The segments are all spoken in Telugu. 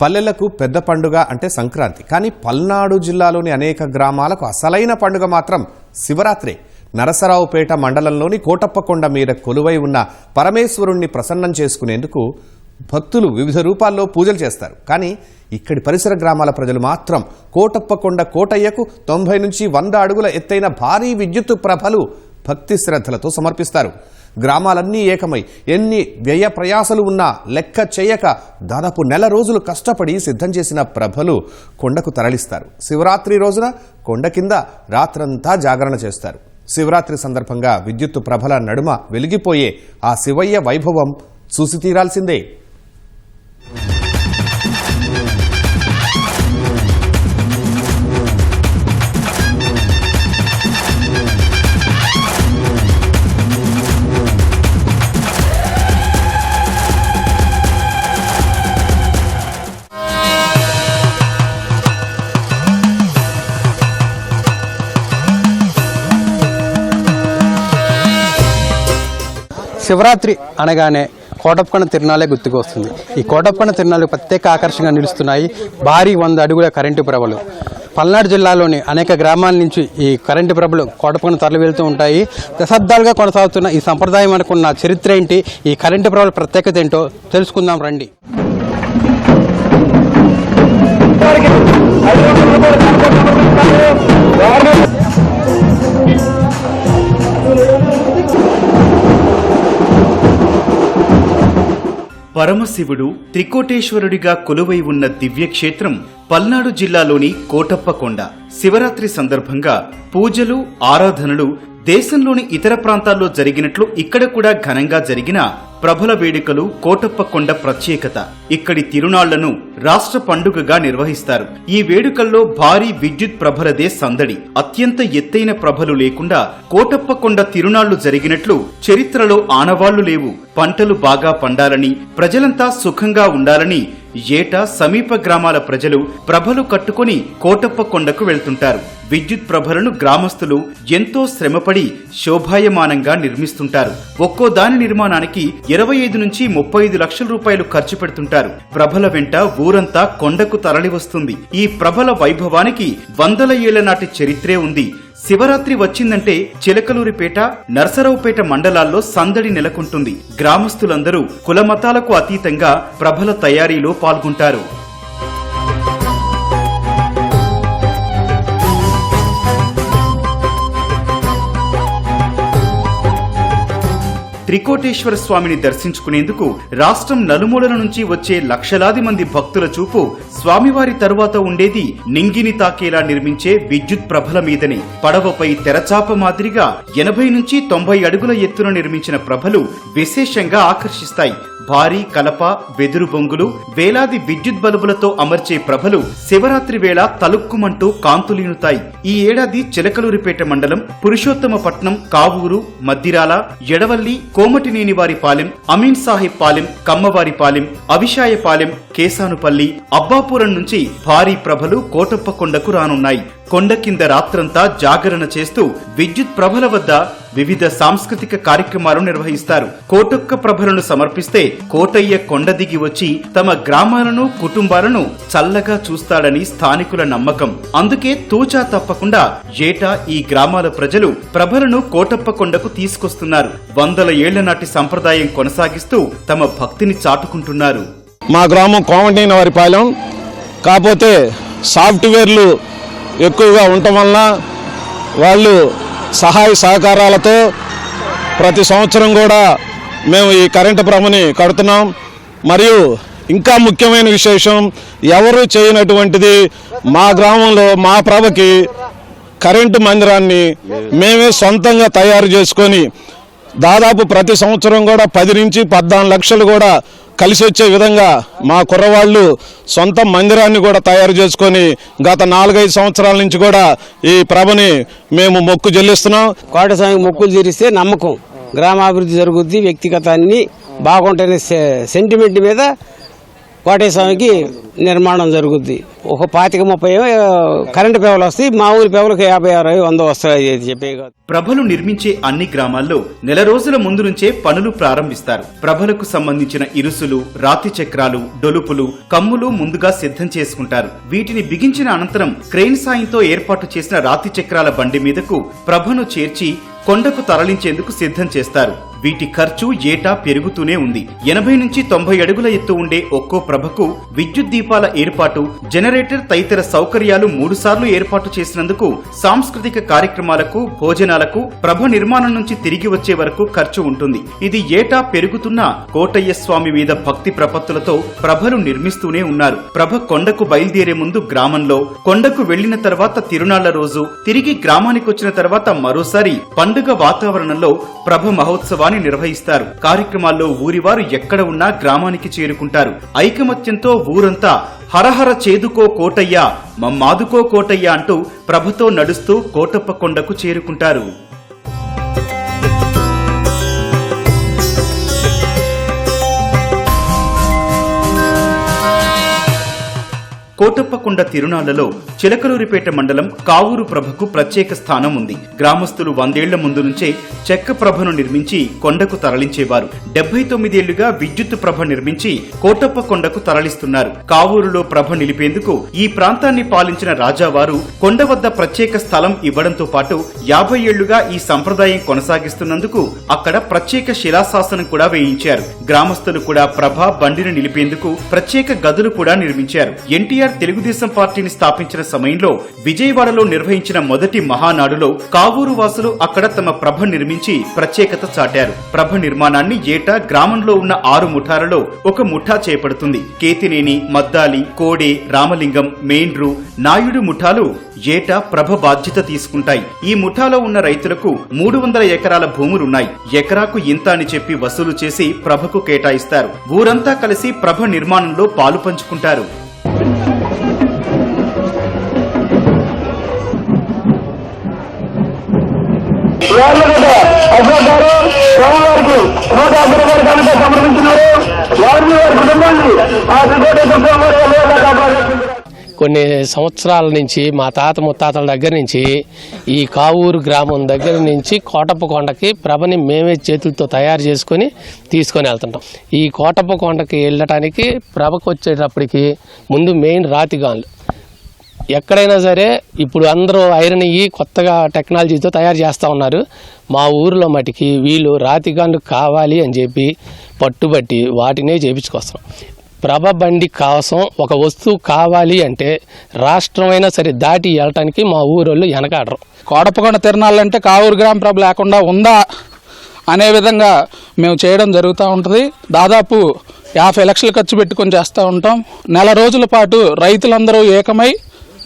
పల్లెలకు పెద్ద పండుగ అంటే సంక్రాంతి. కానీ పల్నాడు జిల్లాలోని అనేక గ్రామాలకు అసలైన పండుగ మాత్రం శివరాత్రే. నరసరావుపేట మండలంలోని కోటప్పకొండ మీద కొలువై ఉన్న పరమేశ్వరుణ్ణి ప్రసన్నం చేసుకునేందుకు భక్తులు వివిధ రూపాల్లో పూజలు చేస్తారు. కానీ ఇక్కడి పరిసర గ్రామాల ప్రజలు మాత్రం కోటప్పకొండ కోటయ్యకు తొంభై నుంచి వంద అడుగుల ఎత్తైన భారీ విద్యుత్తు ప్రభలు భక్తి శ్రద్ధలతో సమర్పిస్తారు. గ్రామాలన్నీ ఏకమై ఎన్ని వ్యయ ప్రయాసలు ఉన్నా లెక్క చేయక దాదాపు నెల రోజులు కష్టపడి సిద్ధం చేసిన ప్రభలు కొండకు తరలిస్తారు. శివరాత్రి రోజున కొండ కింద రాత్రంతా జాగరణ చేస్తారు. శివరాత్రి సందర్భంగా విద్యుత్తు ప్రభల నడుమ వెలిగిపోయే ఆ శివయ్య వైభవం చూసి తీరాల్సిందే. శివరాత్రి అనగానే కోటప్పకొండ తిరునాలే గుర్తుకొస్తుంది. ఈ కోటప్పకొండ తిరునాలు ప్రత్యేక ఆకర్షణగా నిలుస్తున్నాయి భారీ వంద అడుగుల కరెంటు ప్రభలు. పల్నాడు జిల్లాలోని అనేక గ్రామాల నుంచి ఈ కరెంటు ప్రభలు కోటపకొండ తరలి వెళ్తూ ఉంటాయి. దశాబ్దాలుగా కొనసాగుతున్న ఈ సంప్రదాయం అనుకున్న చరిత్ర ఏంటి? ఈ కరెంటు ప్రభల ప్రత్యేకత ఏంటో తెలుసుకుందాం రండి. పరమశివుడు త్రికోటేశ్వరుడిగా కొలువై ఉన్న దివ్యక్షేత్రం పల్నాడు జిల్లాలోని కోటప్పకొండ. శివరాత్రి సందర్భంగా పూజలు ఆరాధనలు దేశంలోని ఇతర ప్రాంతాల్లో జరిగినట్లు ఇక్కడ కూడా ఘనంగా జరిగిన ప్రభల వేడుకలు కోటప్పకొండ ప్రత్యేకత. ఇక్కడి తిరునాళ్ళను రాష్ట్ర పండుగగా నిర్వహిస్తారు. ఈ వేడుకల్లో భారీ విద్యుత్ ప్రభలదే సందడి. అత్యంత ఎత్తైన ప్రభలు లేకుండా కోటప్పకొండ తిరునాళ్ళు జరిగినట్లు చరిత్రలో ఆనవాళ్ళు లేవు. పంటలు బాగా పండాలని ప్రజలంతా సుఖంగా ఉండాలని ఏటా సమీప గ్రామాల ప్రజలు ప్రభలు కట్టుకొని కోటప్ప కొండకు వెళ్తుంటారు. విద్యుత్ ప్రభలను గ్రామస్తులు ఎంతో శ్రమపడి శోభాయమానంగా నిర్మిస్తుంటారు. ఒక్కో దాని నిర్మాణానికి ఇరవై ఐదు నుంచి ముప్పై ఐదు లక్షల రూపాయలు ఖర్చు పెడుతుంటారు. ప్రభల వెంట ఊరంతా కొండకు తరలి వస్తుంది ఈ ప్రభల వైభవానికి వందల ఏళ్ళ నాటి చరిత్రే ఉంది. శివరాత్రి వచ్చిందంటే చిలకలూరిపేట నర్సరావుపేట మండలాల్లో సందడి నెలకొంటుంది. గ్రామస్తులందరూ కులమతాలకు అతీతంగా ప్రభల తయారీలో పాల్గొంటారు. త్రికోటేశ్వర స్వామిని దర్శించుకునేందుకు రాష్ట్రం నలుమూలల నుంచి వచ్చే లక్షలాది మంది భక్తుల చూపు స్వామివారి తరువాత ఉండేది నింగిని తాకేలా నిర్మించే విద్యుత్ ప్రభల మీదనే. పడవపై తెరచాప మాదిరిగా ఎనభై నుంచి తొంభై అడుగుల ఎత్తున నిర్మించిన ప్రభలు విశేషంగా ఆకర్షిస్తాయి. భారీ కలప వెదురు బొంగులు వేలాది విద్యుత్ బల్బులతో అమర్చే ప్రభలు శివరాత్రి వేళ తలుక్కుమంటూ కాంతులీనుతాయి. ఈ ఏడాది చిలకలూరిపేట మండలం పురుషోత్తమపట్నం కావూరు మద్దిరాల ఎడవల్లి కోమటినేనివారిపాలెం అమీన్ సాహిబ్ పాలెం కమ్మవారిపాలెం అవిషాయపాలెం కేసానుపల్లి అబ్బాపురం నుంచి భారీ ప్రభలు కోటప్పకొండకు రానున్నాయి. కొండ కింద రాత్రంతా జాగరణ చేస్తూ విద్యుత్ ప్రభల వద్ద వివిధ సాంస్కృతిక కార్యక్రమాలు నిర్వహిస్తారు. కోటొక్క ప్రభలను సమర్పిస్తే కోటయ్య కొండ దిగి వచ్చి తమ గ్రామాలను కుటుంబాలను చల్లగా చూస్తాడని స్థానికుల నమ్మకం. అందుకే తూచా తప్పకుండా ఏటా ఈ గ్రామాల ప్రజలు ప్రభలను కోటప్ప కొండకు తీసుకొస్తున్నారు. వందల ఏళ్ళ నాటి సంప్రదాయం కొనసాగిస్తూ తమ భక్తిని చాటుకుంటున్నారు. మా గ్రామం కోమటైన వారి పాలెం. కాకపోతే సాఫ్ట్వేర్లు ఎక్కువగా ఉండటం వలన వాళ్ళు సహాయ సహకారాలతో ప్రతి సంవత్సరం కూడా మేము ఈ కరెంటు భ్రమని కడుతున్నాం. మరియు ఇంకా ముఖ్యమైన విశేషం ఎవరు చేయనటువంటిది మా గ్రామంలో మా ప్రభకి కరెంటు మందిరాన్ని మేమే సొంతంగా తయారు చేసుకొని దాదాపు ప్రతి సంవత్సరం కూడా పది నుంచి పద్నాలుగు లక్షలు కూడా కలిసి వచ్చే విధంగా మా కుర్రవాళ్ళు సొంత మందిరాన్ని కూడా తయారు చేసుకొని గత నాలుగైదు సంవత్సరాల నుంచి కూడా ఈ ప్రభని మేము మొక్కు చెల్లిస్తున్నాం. కోట స్వామికి మొక్కులు తీరిస్తే నమ్మకం. గ్రామాభివృద్ధి జరుగుద్ది వ్యక్తిగతాన్ని అన్ని సె- సెంటిమెంట్ మీద కోటయ్య నిర్మాణం జరుగుద్ది. ఒక పాతిక ముప్పై కరెంటు పేవలు వస్తాయి. మా ఊరి పేవలకు యాభై అరవై వంద వస్తాయి చెప్పే ప్రభలు నిర్మించే అన్ని గ్రామాల్లో నెల రోజుల ముందు నుంచే పనులు ప్రారంభిస్తారు. ప్రభలకు సంబంధించిన ఇరుసులు రాతి చక్రాలు డొలుపులు కమ్ములు ముందుగా సిద్ధం చేసుకుంటారు. వీటిని బిగించిన అనంతరం క్రెయిన్ సాయంతో ఏర్పాటు చేసిన రాతి చక్రాల బండి మీదకు ప్రభను చేర్చి కొండకు తరలించేందుకు సిద్ధం చేస్తారు. వీటి ఖర్చు ఏటా పెరుగుతూనే ఉంది. ఎనభై నుంచి తొంభై అడుగుల ఎత్తు ఉండే ఒక్కో ప్రభకు విద్యుత్ దీపాల ఏర్పాటు జనరేటర్ తదితర సౌకర్యాలు మూడుసార్లు ఏర్పాటు చేసినందుకు సాంస్కృతిక కార్యక్రమాలకు భోజనాలకు ప్రభ నిర్మాణం నుంచి తిరిగి వచ్చే వరకు ఖర్చు ఉంటుంది. ఇది ఏటా పెరుగుతున్న కోటయ్య స్వామి మీద భక్తి ప్రపత్తులతో ప్రభలు నిర్మిస్తూనే ఉన్నారు. ప్రభ కొండకు బయలుదేరే ముందు గ్రామంలో కొండకు వెళ్ళిన తర్వాత తిరునాళ్ళ రోజు తిరిగి గ్రామానికి వచ్చిన తర్వాత మరోసారి పండుగ వాతావరణంలో ప్రభ కార్యక్రమాన్ని నిర్వహిస్తారు. కార్యక్రమాల్లో ఊరివారు ఎక్కడ ఉన్నా గ్రామానికి చేరుకుంటారు. ఐకమత్యంతో ఊరంతా హరహర చేదుకో కోటయ్య మమ్మాదుకో కోటయ్య అంటూ ప్రభతో నడుస్తూ కోటప్ప కొండకు చేరుకుంటారు. కోటప్పకొండ తిరునాళ్ళలో చిలకలూరిపేట మండలం కావూరు ప్రభకు ప్రత్యేక స్థానం ఉంది. గ్రామస్తులు వందేళ్ళ ముందు నుంచే చెక్క ప్రభను నిర్మించి కొండకు తరలించేవారు. డెబ్బై తొమ్మిదేళ్ళుగా విద్యుత్ ప్రభ నిర్మించి కోటప్ప కొండకు తరలిస్తున్నారు. కావూరులో ప్రభ నిలిపేందుకు ఈ ప్రాంతాన్ని పాలించిన రాజావారు కొండ వద్ద ప్రత్యేక స్థలం ఇవ్వడంతో పాటు యాభై ఏళ్ళుగా ఈ సంప్రదాయం కొనసాగిస్తున్నందుకు అక్కడ ప్రత్యేక శిలాశాసనం కూడా వేయించారు. గ్రామస్తులు కూడా ప్రభా బండిని నిలిపేందుకు ప్రత్యేక గదులు కూడా నిర్మించారు. ఎన్టీఆర్ తెలుగుదేశం పార్టీని స్థాపించిన సమయంలో విజయవాడలో నిర్వహించిన మొదటి మహానాడులో కావూరు వాసులు అక్కడ తమ ప్రభ నిర్మించి ప్రత్యేకత చాటారు. ప్రభ నిర్మాణాన్ని ఏటా గ్రామంలో ఉన్న ఆరు ముఠాలలో ఒక ముఠా చేపడుతుంది. కేతినేని మద్దాలి కోడే రామలింగం మేండ్రు నాయుడు ముఠాలు ఏటా ప్రభ బాధ్యత తీసుకుంటాయి. ఈ ముఠాలో ఉన్న రైతులకు మూడు వందల ఎకరాల భూములున్నాయి. ఎకరాకు ఇంత అని చెప్పి వసూలు చేసి ప్రభకు కేటాయిస్తారు. ఊరంతా కలిసి ప్రభ నిర్మాణంలో పాలు పంచుకుంటారు. సమర్పించినారు వారిని వారి కుటుంబాన్ని ఆ శ్రీకోట కొన్ని సంవత్సరాల నుంచి మా తాత ముత్తాతల దగ్గర నుంచి ఈ కావూరు గ్రామం దగ్గర నుంచి కోటప్ప కొండకి ప్రభని మేమే చేతులతో తయారు చేసుకొని తీసుకొని వెళ్తుంటాం. ఈ కోటప్ప కొండకి వెళ్ళటానికి ప్రభకు వచ్చేటప్పటికి ముందు మెయిన్ రాతిగాన్లు ఎక్కడైనా సరే ఇప్పుడు అందరూ ఐరన్ ఇవి కొత్తగా టెక్నాలజీతో తయారు చేస్తూ ఉన్నారు. మా ఊరిలో మటుకి వీళ్ళు రాతిగాన్లు కావాలి అని చెప్పి పట్టుబట్టి వాటినే చేపించుకొస్తాం ప్రభ బండి కోసం ఒక వస్తువు కావాలి అంటే రాష్ట్రమైనా సరే దాటి వెళ్ళటానికి మా ఊరోళ్ళు వెనకాడరు. కోడపకొండ తిరణాలంటే కావూరు గ్రామ ప్రభ లేకుండా ఉందా అనే విధంగా మేము చేయడం జరుగుతూ ఉంటుంది. దాదాపు యాభై లక్షలు ఖర్చు పెట్టుకొని చేస్తూ ఉంటాం. నెల రోజుల పాటు రైతులందరూ ఏకమై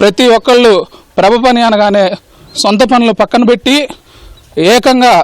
ప్రతి ఒక్కళ్ళు ప్రభ పని అనగానే సొంత పనులు పక్కన పెట్టి ఏకంగా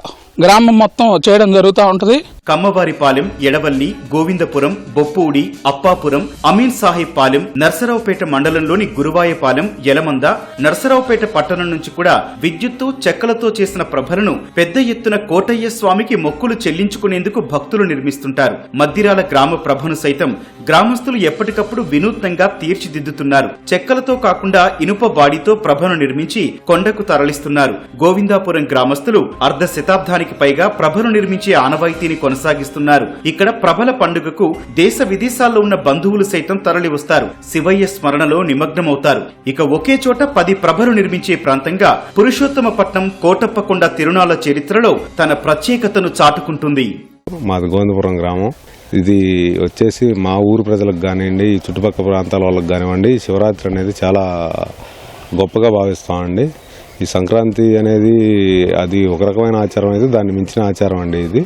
గ్రామం మొత్తం చేయడం జరుగుతూ ఉంటుంది. కమ్మవారిపాలెం ఎడవల్లి గోవిందపురం బొప్పూడి అప్పాపురం అమీన్ సాహిబ్ పాలెం నర్సరావుపేట మండలంలోని గురువాయపాలెం యలమంద నర్సరావుపేట పట్టణం నుంచి కూడా విద్యుత్తు చెక్కలతో చేసిన ప్రభలను పెద్ద ఎత్తున కోటయ్య స్వామికి మొక్కులు చెల్లించుకునేందుకు భక్తులు నిర్మిస్తుంటారు. మద్దిరాల గ్రామ ప్రభను సైతం గ్రామస్తులు ఎప్పటికప్పుడు వినూత్నంగా తీర్చిదిద్దుతున్నారు. చెక్కలతో కాకుండా ఇనుప బాడీతో ప్రభను నిర్మించి కొండకు తరలిస్తున్నారు. గోవిందాపురం గ్రామస్తులు అర్ధ శతాబ్దానికి పైగా ప్రభను నిర్మించే ఆనవాయితీని కొనసాగిస్తున్నారు. ఇక్కడ ప్రభల పండుగకు దేశ విదేశాల్లో ఉన్న బంధువులు సైతం తరలి వస్తారు శివయ్య స్మరణలో నిమగ్నమవుతారు. ఇక ఒకే చోట పది ప్రభలు నిర్మించే ప్రాంతంగా పురుషోత్తమపట్నం కోటప్పకొండ తిరునాళ్ళ చరిత్రలో తన ప్రత్యేకతను చాటుకుంటుంది. మాది గోవిందపురం గ్రామం. ఇది వచ్చేసి మా ఊరు ప్రజలకు కానివ్వండి ఈ చుట్టుపక్కల ప్రాంతాల వాళ్ళకి కానివ్వండి శివరాత్రి అనేది చాలా గొప్పగా భావిస్తామండి. ఈ సంక్రాంతి అనేది అది ఒక రకమైన ఆచారం అయితే దాన్ని మించిన ఆచారం అండి ఇది.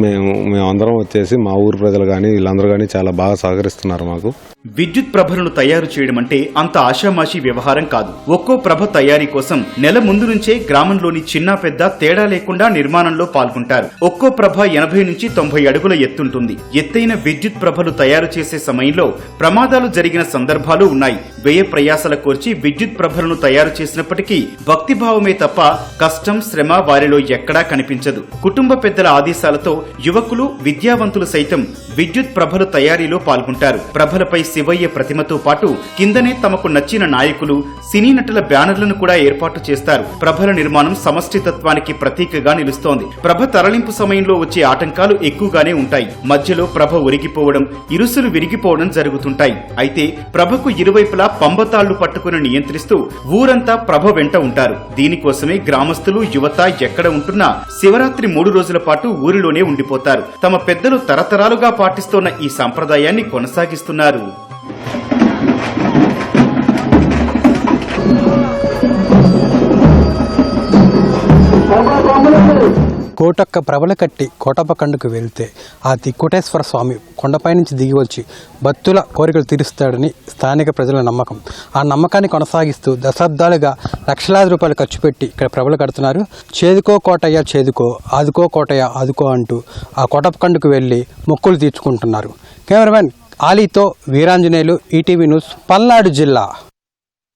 మేము మేమందరం వచ్చేసి మా ఊరు ప్రజలు కానీ వీళ్ళందరూ కానీ చాలా బాగా సహకరిస్తున్నారు మాకు. విద్యుత్ ప్రభలను తయారు చేయడం అంటే అంత ఆషామాషీ వ్యవహారం కాదు. ఒక్కో ప్రభ తయారీ కోసం నెల ముందు నుంచే గ్రామంలోని చిన్న పెద్ద తేడా లేకుండా నిర్మాణంలో పాల్గొంటారు. ఒక్కో ప్రభ ఎనభై నుంచి తొంభై అడుగుల ఎత్తుంటుంది. ఎత్తైన విద్యుత్ ప్రభలు తయారు చేసే సమయంలో ప్రమాదాలు జరిగిన సందర్భాలు ఉన్నాయి. వ్యయ ప్రయాసల కోర్చి విద్యుత్ ప్రభలను తయారు చేసినప్పటికీ భక్తిభావమే తప్ప కష్టం శ్రమ వారిలో ఎక్కడా కనిపించదు. కుటుంబ పెద్దల ఆదేశాలతో యువకులు విద్యావంతులు సైతం విద్యుత్ ప్రభల తయారీలో పాల్గొంటారు. ప్రభలపై శివయ్య ప్రతిమతో పాటు కిందనే తమకు నచ్చిన నాయకులు సినీ నటుల బ్యానర్లను కూడా ఏర్పాటు చేస్తారు. ప్రభల నిర్మాణం సమష్టితత్వానికి ప్రతీకగా నిలుస్తోంది. ప్రభ తరలింపు సమయంలో వచ్చే ఆటంకాలు ఎక్కువగానే ఉంటాయి. మధ్యలో ప్రభ ఒరిగిపోవడం ఇరుసులు విరిగిపోవడం జరుగుతుంటాయి. అయితే ప్రభకు ఇరువైపులా పంబతాళ్ళు పట్టుకుని నియంత్రిస్తూ ఊరంతా ప్రభ వెంట ఉంటారు. దీనికోసమే గ్రామస్తులు యువత ఎక్కడ ఉంటున్నా శివరాత్రి మూడు రోజుల పాటు ఊరిలోనే ఉండిపోతారు. తమ పెద్దలు తరతరాలుగా పాటిస్తోన్న ఈ సంప్రదాయాన్ని కొనసాగిస్తున్నారు. కోటొక్క ప్రభల కట్టి కోటప్ప కండుకు వెళ్తే ఆ తిక్కుటేశ్వర స్వామి కొండపై నుంచి దిగి వచ్చి భక్తుల కోరికలు తీరుస్తాడని స్థానిక ప్రజల నమ్మకం. ఆ నమ్మకాన్ని కొనసాగిస్తూ దశాబ్దాలుగా లక్షలాది రూపాయలు ఖర్చు పెట్టి ఇక్కడ ప్రభలు కడుతున్నారు. చేదుకో కోటయ్య చేదుకో ఆదుకో కోటయ్య ఆదుకో అంటూ ఆ కోటప్పకండుకు వెళ్ళి మొక్కులు తీర్చుకుంటున్నారు. కెమెరామెన్ ఆలీతో వీరాంజనేయులు ఈటీవీ న్యూస్ పల్నాడు జిల్లా.